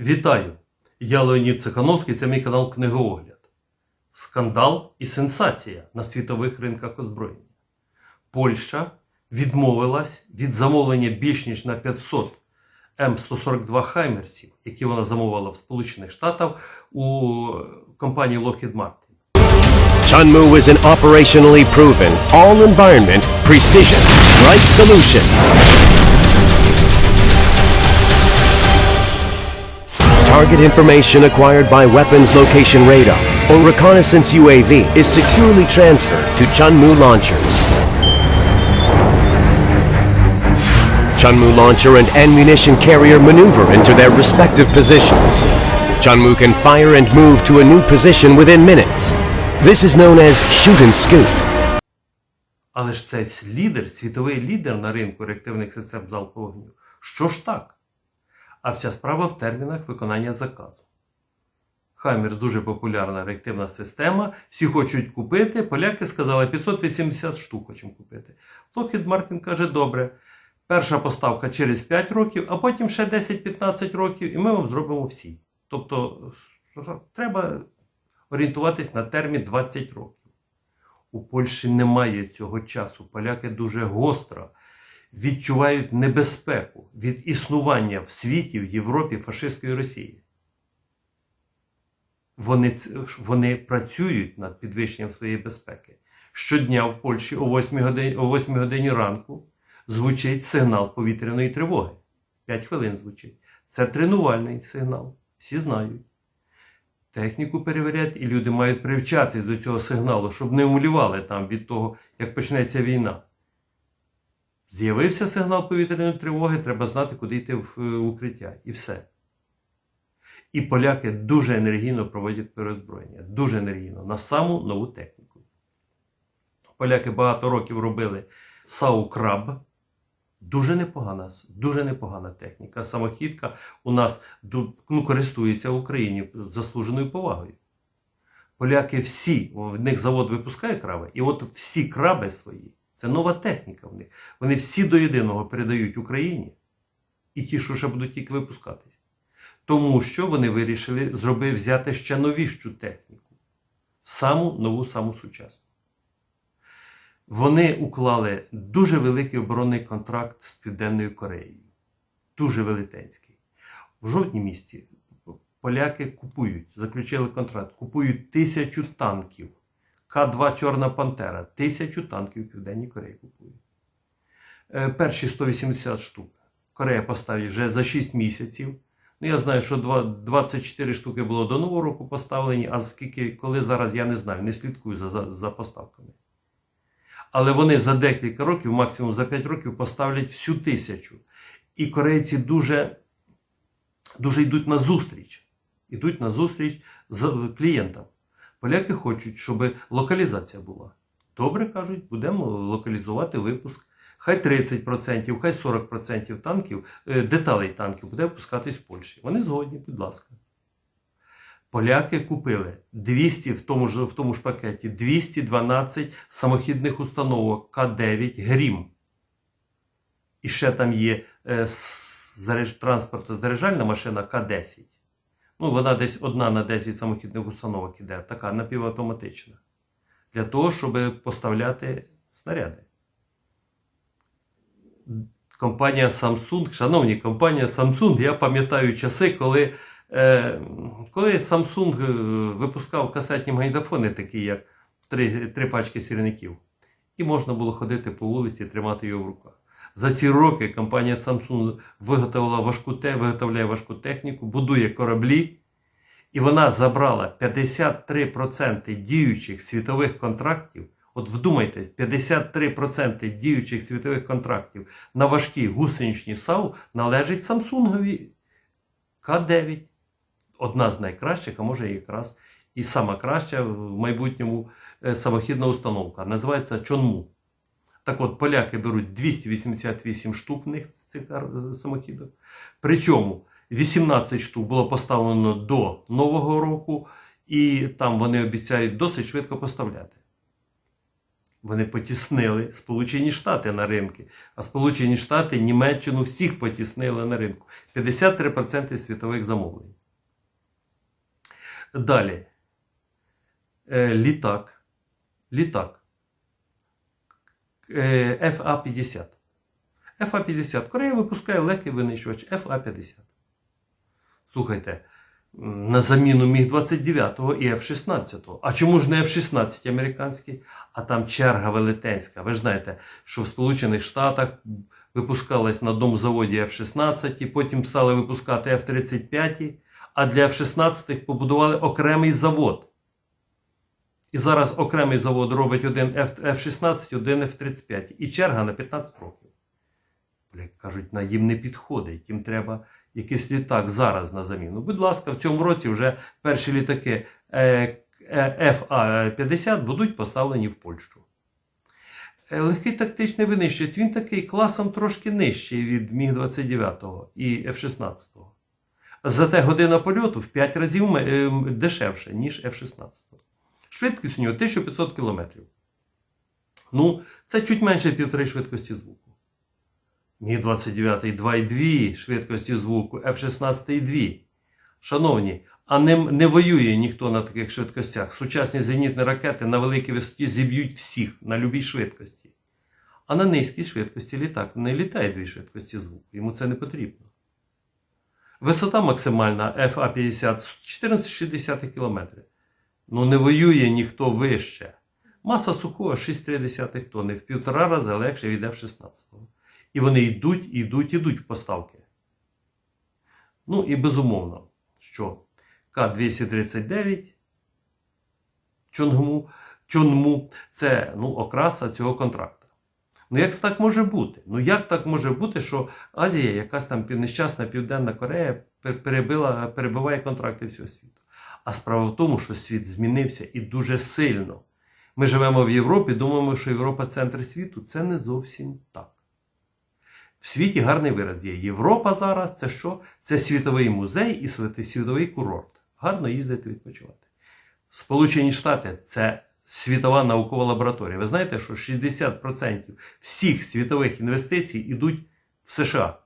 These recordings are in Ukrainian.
Вітаю! Я Леонід Цехановський, це мій канал Книгоогляд. Скандал і сенсація на світових ринках озброєння. Польща відмовилась від замовлення більш ніж на 500 М142 Хаймерсів, які вона замовила в Сполучених Штатах у компанії Lockheed Martin. Chunmu is an operationally proven, all-environment, precision strike solution. Target information acquired by weapons location radar or reconnaissance UAV is securely transferred to Chunmu launchers. Chunmu launcher and ammunition carrier maneuver into their respective positions. Chunmu can fire and move to a new position within minutes. This is known as shoot and scoot. Але ж це лідер, світовий лідер на ринку реактивних систем залпового вогню. Що ж так? А вся справа в термінах виконання заказу. Хаймерс дуже популярна реактивна система. Всі хочуть купити. Поляки сказали 580 штук хочемо купити. Lockheed Martin каже, добре. Перша поставка через 5 років, а потім ще 10-15 років, і ми вам зробимо всі. Тобто треба орієнтуватись на термін 20 років. У Польщі немає цього часу. Поляки дуже гостро відчувають небезпеку від існування в світі, в Європі фашистської Росії. Вони, вони працюють над підвищенням своєї безпеки. Щодня в Польщі о 8 годині, о 8 годині ранку звучить сигнал повітряної тривоги. 5 хвилин звучить. Це тренувальний сигнал. Всі знають. Техніку перевіряють, і люди мають привчатись до цього сигналу, щоб не умлівали там від того, як почнеться війна. З'явився сигнал повітряної тривоги, треба знати, куди йти в е, укриття. І все. І поляки дуже енергійно проводять перезброєння. Дуже енергійно на саму нову техніку. Поляки багато років робили САУ Краб. Дуже непогана, дуже непогана техніка. Самохідка у нас ну, користується в Україні заслуженою повагою. Поляки всі, в них завод випускає краби, і от всі краби свої, це нова техніка в них. Вони всі до єдиного передають Україні, і ті, що ще будуть тільки випускатись. Тому що вони вирішили зробити, взяти ще новіщу техніку. Саму нову, саму сучасну. Вони уклали дуже великий оборонний контракт з Південною Кореєю. Дуже велетенський. В жовтні місті поляки купують, заключили контракт, купують тисячу танків. К-2 Чорна Пантера. Тисячу танків Південній Кореї купують. Е, Перші 180 штук. Корея поставить вже за 6 місяців. Ну, я знаю, що 24 штуки було до Нового року поставлені, а скільки, коли зараз, я не знаю, не слідкую за, за, за поставками. Але вони за декілька років, максимум за 5 років, поставлять всю тисячу. І корейці дуже, дуже йдуть на зустріч. Йдуть на зустріч з клієнтам. Поляки хочуть, щоб локалізація була. Добре кажуть, будемо локалізувати випуск. Хай 30%, хай 40% танків, е, деталей танків буде випускатись в Польщі. Вони згодні, будь ласка. Поляки купили 200 в тому ж, в тому ж пакеті 212 самохідних установок К9 Грім. І ще там є е, транспортозаряджальна машина К10. Ну, вона десь одна на 10 самохідних установок іде, така напівавтоматична. Для того, щоб поставляти снаряди. Компанія Samsung, шановні, компанія Samsung, я пам'ятаю часи, коли, е, коли Samsung е, випускав касетні магнітофони, такі як три, три пачки сірників. І можна було ходити по вулиці, тримати його в руках. За ці роки компанія Samsung виготовила важку виготовляє важку техніку, будує кораблі, і вона забрала 53% діючих світових контрактів. От вдумайтесь, 53% діючих світових контрактів на важкі гусеничні САУ належить Самсунгові К9. Одна з найкращих, а може якраз і сама краща в майбутньому е, самохідна установка. Називається Чонму. Так от, поляки беруть 288 штук в них цих ар- Причому 18 штук було поставлено до Нового року, і там вони обіцяють досить швидко поставляти. Вони потіснили Сполучені Штати на ринки, а Сполучені Штати Німеччину всіх потіснили на ринку. 53% світових замовлень. Далі. Е, літак. Літак. Е, FA-50. FA-50. Корея випускає легкий винищувач FA-50. Слухайте, на заміну Міг-29 і F-16. А чому ж не F-16 американський? А там черга велетенська. Ви ж знаєте, що в Сполучених Штатах випускалось на одному заводі F-16, потім стали випускати F-35, а для F-16 побудували окремий завод. І зараз окремий завод робить один F- F-16, один F-35. І черга на 15 років. Бля, кажуть, на їм не підходить. Їм треба якийсь літак зараз на заміну. Будь ласка, в цьому році вже перші літаки е, е, FA-50 будуть поставлені в Польщу. Е, Легкий тактичний винищувач, він такий класом трошки нижчий від Міг-29 і F-16. Зате година польоту в 5 разів дешевше, ніж F-16. Швидкість у нього 1500 км. Ну, це чуть менше півтори швидкості звуку. Міг-29 2,2 швидкості звуку, F-16 2. Шановні, а не, не воює ніхто на таких швидкостях. Сучасні зенітні ракети на великій висоті зіб'ють всіх на любій швидкості. А на низькій швидкості літак не літає дві швидкості звуку. Йому це не потрібно. Висота максимальна FA-50 14,6 км. Ну не воює ніхто вище. Маса сухого 6,3 тонни, в півтора рази легше від F-16. І вони йдуть, йдуть, йдуть в поставки. Ну і безумовно, що К-239 Чонгму, Чонму це ну, окраса цього контракту. Ну як так може бути? Ну як так може бути, що Азія, якась там нещасна Південна Корея, перебила, перебиває контракти всього світу? А справа в тому, що світ змінився і дуже сильно. Ми живемо в Європі, думаємо, що Європа центр світу. Це не зовсім так. В світі гарний вираз є. Європа зараз це що? Це світовий музей і світовий курорт. Гарно їздити відпочивати. Сполучені Штати це світова наукова лабораторія. Ви знаєте, що 60% всіх світових інвестицій йдуть в США.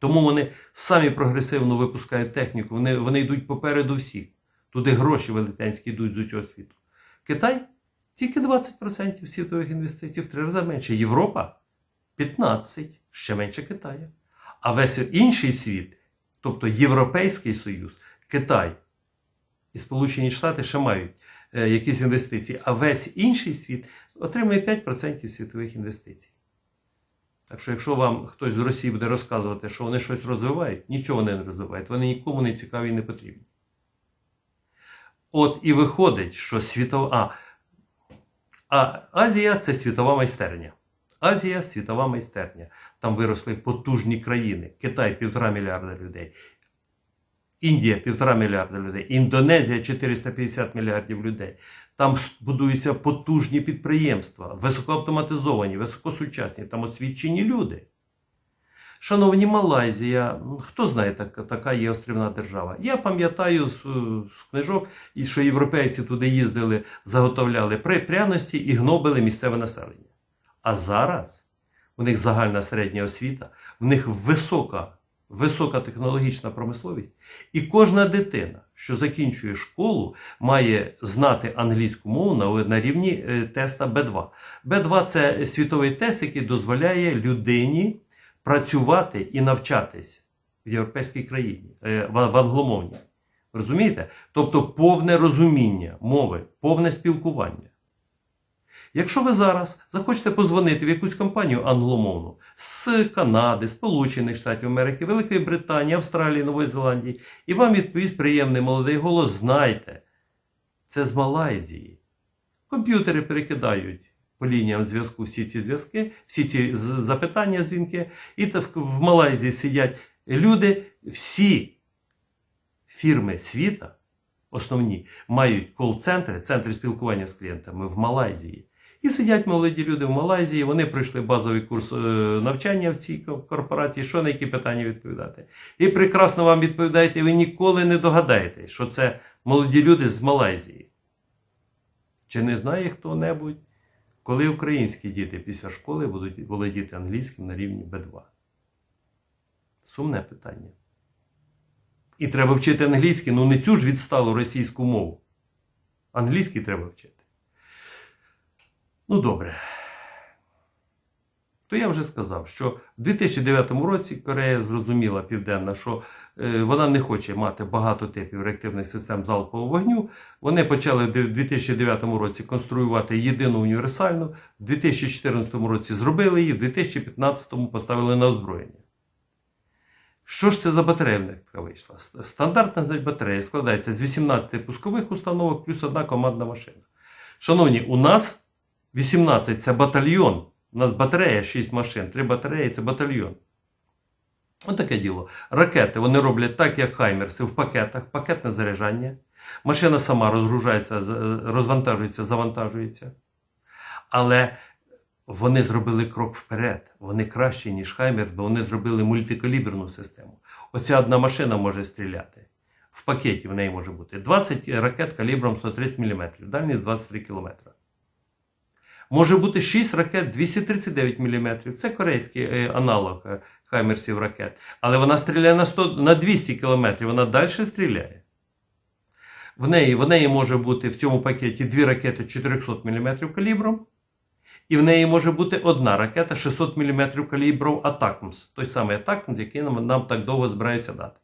Тому вони самі прогресивно випускають техніку, вони, вони йдуть попереду всіх. Туди гроші велетенські йдуть з усього світу. Китай тільки 20% світових інвестицій, в три рази менше. Європа 15, ще менше Китая. А весь інший світ, тобто Європейський Союз, Китай і Сполучені Штати ще мають е, якісь інвестиції, а весь інший світ отримує 5% світових інвестицій. Так що, якщо вам хтось з Росії буде розказувати, що вони щось розвивають, нічого вони не розвивають, вони нікому не цікаві і не потрібні. От і виходить, що світова. А, Азія це світова майстерня. Азія світова майстерня. Там виросли потужні країни. Китай півтора мільярда людей. Індія півтора мільярда людей. Індонезія 450 мільярдів людей. Там будуються потужні підприємства, високоавтоматизовані, високосучасні, там освічені люди. Шановні Малайзія, ну, хто знає, така, така є острівна держава. Я пам'ятаю з, з книжок, що європейці туди їздили, заготовляли пряності і гнобили місцеве населення. А зараз у них загальна середня освіта, в них висока, висока технологічна промисловість, і кожна дитина, що закінчує школу, має знати англійську мову на, на рівні е, теста Б2. Б2 це світовий тест, який дозволяє людині працювати і навчатись в європейській країні, е, в, в англомовній. Розумієте? Тобто повне розуміння мови, повне спілкування. Якщо ви зараз захочете позвонити в якусь компанію англомовну з Канади, Сполучених Штатів Америки, Великої Британії, Австралії, Нової Зеландії, і вам відповість приємний молодий голос, знайте, це з Малайзії. Комп'ютери перекидають по лініям зв'язку всі ці зв'язки, всі ці запитання, дзвінки, і в Малайзії сидять люди, всі фірми світа, основні, мають кол-центри, центри спілкування з клієнтами в Малайзії. І сидять молоді люди в Малайзії, вони пройшли базовий курс е, навчання в цій корпорації, що на які питання відповідати. І прекрасно вам відповідають, і ви ніколи не догадаєтесь, що це молоді люди з Малайзії. Чи не знає хто-небудь коли українські діти після школи будуть володіти англійським на рівні Б2? Сумне питання. І треба вчити англійський, ну не цю ж відсталу російську мову. Англійський треба вчити. Ну, добре. То я вже сказав, що в 2009 році Корея зрозуміла південна, що е, вона не хоче мати багато типів реактивних систем залпового вогню. Вони почали в 2009 році конструювати єдину універсальну, в 2014 році зробили її, в 2015 поставили на озброєння. Що ж це за батарея вийшла? Стандартна значить, батарея складається з 18 пускових установок плюс одна командна машина. Шановні, у нас 18 це батальйон. У нас батарея 6 машин, 3 батареї це батальйон. Ось таке діло. Ракети вони роблять так, як хаймерси в пакетах, пакетне заряджання. Машина сама розгружається, розвантажується, завантажується. Але вони зробили крок вперед. Вони кращі, ніж Хаймер, бо вони зробили мультикаліберну систему. Оця одна машина може стріляти. В пакеті в неї може бути 20 ракет калібром 130 мм, дальність 23 км. Може бути 6 ракет 239 мм. Це корейський е, аналог е, хаймерсів ракет. Але вона стріляє на, 100, на 200 км, вона далі стріляє. В неї, в неї може бути в цьому пакеті дві ракети 400 мм калібром, і в неї може бути одна ракета 600 мм калібру Атакмс, той самий Атакмс, який нам, нам так довго збираються дати.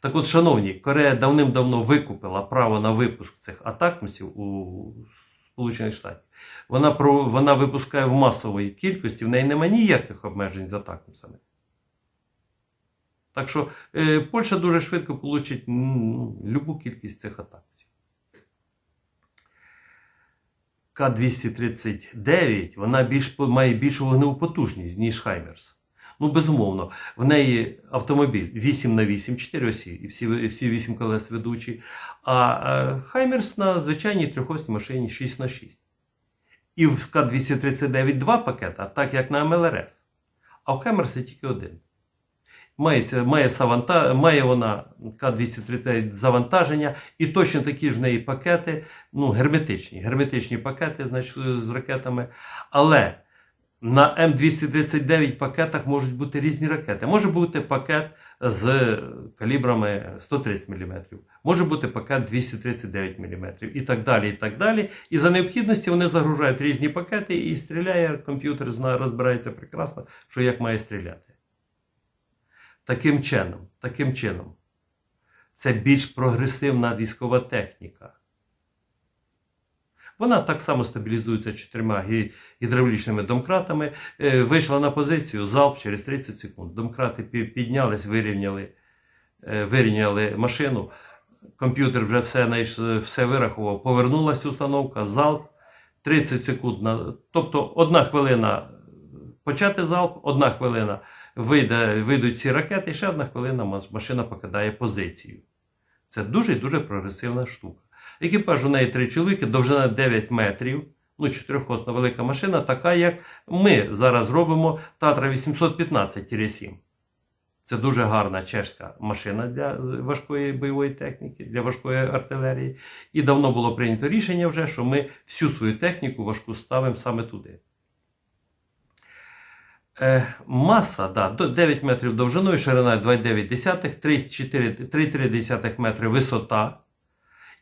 Так от, шановні, Корея давним-давно викупила право на випуск цих Атакмсів у Сполучених Штатів. Вона, про, вона випускає в масовій кількості, в неї немає ніяких обмежень з Атакмсами. Так що е, Польща дуже швидко получить ну, любу кількість цих атакмсів. К-239 вона більш, має більшу вогневу потужність, ніж Хаймерс. Ну, безумовно, в неї автомобіль 8 на 8, 4 осі, і всі, всі 8 колес ведучі. А е, Хаймерс на звичайній трьохосній машині 6 на 6. І в К-239 два пакета, так як на МЛРС. А в Хаймерсі тільки один. Мається, має, саванта, має вона К-239 завантаження, і точно такі ж в неї пакети, ну, герметичні, герметичні пакети значить, з ракетами. Але на М239 пакетах можуть бути різні ракети. Може бути пакет з калібрами 130 мм, може бути пакет 239 мм і так далі. І так далі. І за необхідності вони загружають різні пакети і стріляє, комп'ютер знає, розбирається прекрасно, що як має стріляти. Таким чином, таким чином, це більш прогресивна військова техніка. Вона так само стабілізується чотирма гідравлічними домкратами. Е, Вийшла на позицію, залп через 30 секунд. Домкрати піднялись, вирівняли, е, вирівняли машину. Комп'ютер вже все, все вирахував. Повернулася установка, залп, 30 секунд. На... Тобто одна хвилина почати залп, одна хвилина вийде, вийдуть ці ракети, і ще одна хвилина машина покидає позицію. Це дуже і дуже прогресивна штука. Екіпаж у неї три чоловіки, довжина 9 метрів. Ну, чотирьохосна велика машина, така, як ми зараз робимо Татра 815-7. Це дуже гарна чешська машина для важкої бойової техніки, для важкої артилерії. І давно було прийнято рішення вже, що ми всю свою техніку важку ставимо саме туди. Е, маса, да, 9 метрів довжиною, ширина 2,9, 3,3 метри висота.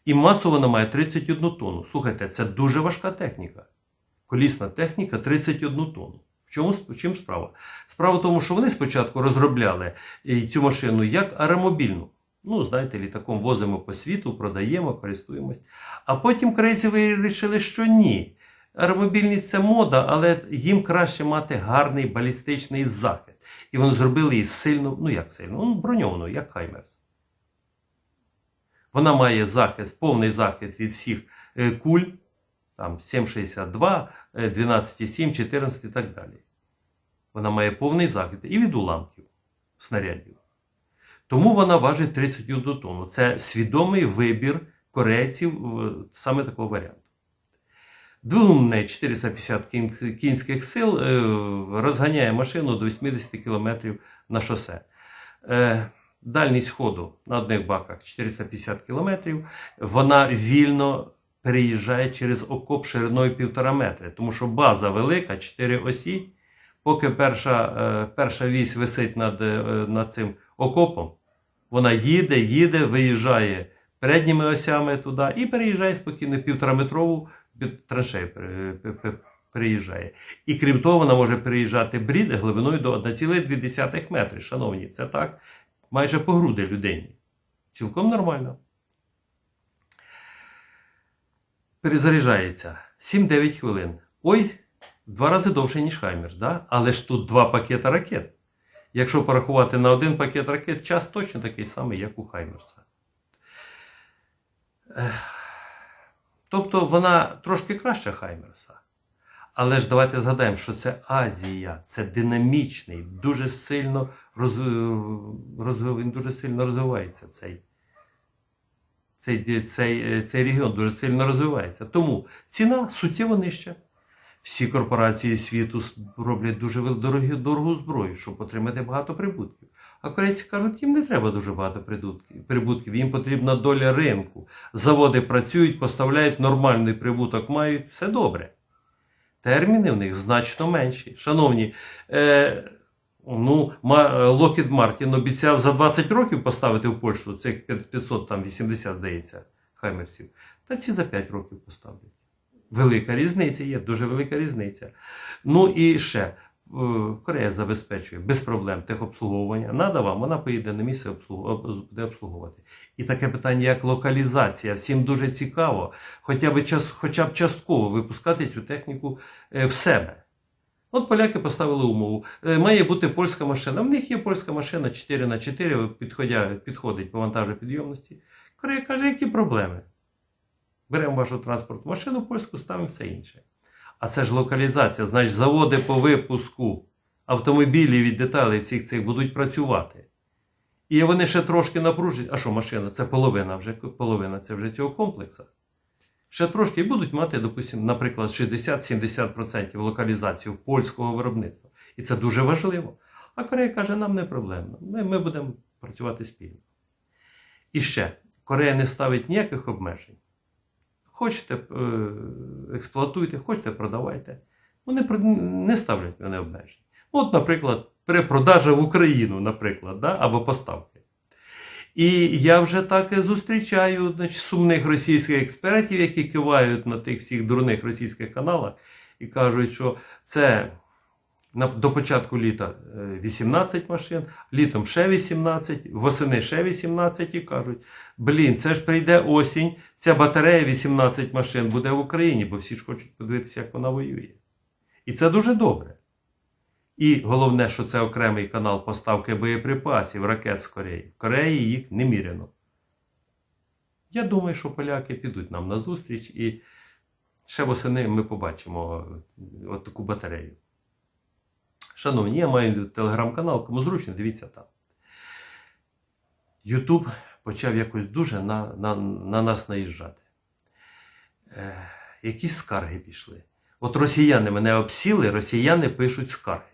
І масу вона має 31 тонну. Слухайте, це дуже важка техніка. Колісна техніка 31 тонну. Чому чим справа? Справа в тому, що вони спочатку розробляли е, цю машину як аеромобільну. Ну, знаєте, літаком возимо по світу, продаємо, користуємось. А потім корейці вирішили, що ні. Аеромобільність це мода, але їм краще мати гарний балістичний захист. І вони зробили її сильно, ну як сильно, ну, броньовану, як Хаймерс. Вона має захист, повний захист від всіх е, куль, там 7,62, е, 12,7, 14 і так далі. Вона має повний захист і від уламків снарядів. Тому вона важить 31 тонну. Це свідомий вибір корейців саме такого варіанту. Двигун в 450 кінських сил е, розганяє машину до 80 км на шосе. Е, Дальність ходу на одних баках 450 км. Вона вільно переїжджає через окоп шириною півтора метри, тому що база велика, 4 осі. Поки перша, е, перша вісь висить над, е, над цим окопом, вона їде, їде, виїжджає передніми осями туди і переїжджає спокійно півтораметрову траншею пе- переїжджає. І крім того, вона може переїжджати брід глибиною до 1,2 метри. Шановні, це так майже по груди людині. Цілком нормально. Перезаряджається 7-9 хвилин. Ой, два рази довше, ніж Хаймерс, да? але ж тут два пакети ракет. Якщо порахувати на один пакет ракет, час точно такий самий, як у Хаймерса. Тобто вона трошки краща Хаймерса. Але ж давайте згадаємо, що це Азія, це динамічний, дуже сильно роз... Роз... він дуже сильно розвивається цей, цей, цей, цей регіон дуже сильно розвивається. Тому ціна суттєво нижча. Всі корпорації світу роблять дуже дорогі, дорогу зброю, щоб отримати багато прибутків. А корейці кажуть, їм не треба дуже багато прибутків, їм потрібна доля ринку. Заводи працюють, поставляють нормальний прибуток, мають все добре. Терміни в них значно менші. Шановні, е, ну, Ма- Lockheed Martin обіцяв за 20 років поставити в Польщу цих 500, там 80, здається, хаймерсів. Та ці за 5 років поставлять. Велика різниця є, дуже велика різниця. Ну і ще. е, Корея забезпечує без проблем техобслуговування. Надо вам, вона поїде на місце буде обслуговувати. І таке питання, як локалізація. Всім дуже цікаво, хоча б, хоча б частково випускати цю техніку е, в себе. От поляки поставили умову. Е, Має бути польська машина. В них є польська машина 4 на 4 підходя, підходить по вантажопідйомності. Корея каже, які проблеми? Беремо вашу транспортну машину польську, ставимо все інше. А це ж локалізація, значить, заводи по випуску автомобілів і деталей всіх цих будуть працювати. І вони ще трошки напружать. А що машина? Це половина вже половина це вже цього комплексу. Ще трошки і будуть мати, допустимо, наприклад, 60-70% локалізацію польського виробництва. І це дуже важливо. А Корея каже, нам не проблемно. Ми, ми будемо працювати спільно. І ще, Корея не ставить ніяких обмежень. Хочете, е, експлуатуйте, хочете, продавайте. Вони не ставлять вони обмежень. От, наприклад, перепродажа в Україну, наприклад, да? або поставки. І я вже так і зустрічаю значить, сумних російських експертів, які кивають на тих всіх дурних російських каналах і кажуть, що це до початку літа е, 18 машин, літом ще 18, восени ще 18 і кажуть, блін, це ж прийде осінь, ця батарея 18 машин буде в Україні, бо всі ж хочуть подивитися, як вона воює. І це дуже добре. І головне, що це окремий канал поставки боєприпасів, ракет з Кореї. В Кореї їх неміряно. Я думаю, що поляки підуть нам на зустріч і ще восени ми побачимо от таку батарею. Шановні, я маю телеграм-канал, кому зручно, дивіться там. Ютуб почав якось дуже на, на, на нас наїжджати. Е, якісь скарги пішли. От росіяни мене обсіли, росіяни пишуть скарги.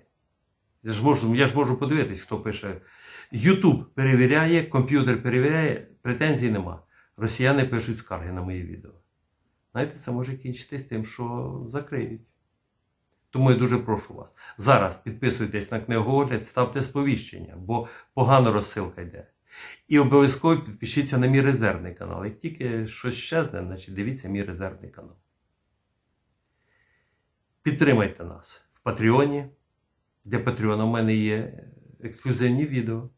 Я ж можу, я ж можу подивитись, хто пише. Ютуб перевіряє, комп'ютер перевіряє, претензій нема. Росіяни пишуть скарги на мої відео. Знаєте, це може кінчитись тим, що закриють. Тому я дуже прошу вас. Зараз підписуйтесь на книгоогляд, ставте сповіщення, бо погано розсилка йде. І обов'язково підпишіться на мій резервний канал. Як тільки щось щезне, значить дивіться мій резервний канал. Підтримайте нас в Патреоні. Для Патреона в мене є ексклюзивні відео.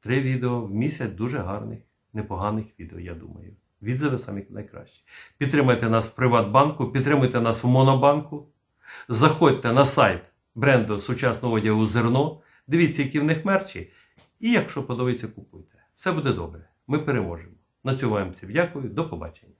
Три відео в місяць дуже гарних, непоганих відео, я думаю. Відзиви самі найкращі. Підтримайте нас в Приватбанку, підтримуйте нас в Монобанку. Заходьте на сайт бренду сучасного одягу зерно, дивіться, які в них мерчі. І якщо подобається, купуйте. Все буде добре. Ми переможемо. На цьому вам всім дякую. До побачення.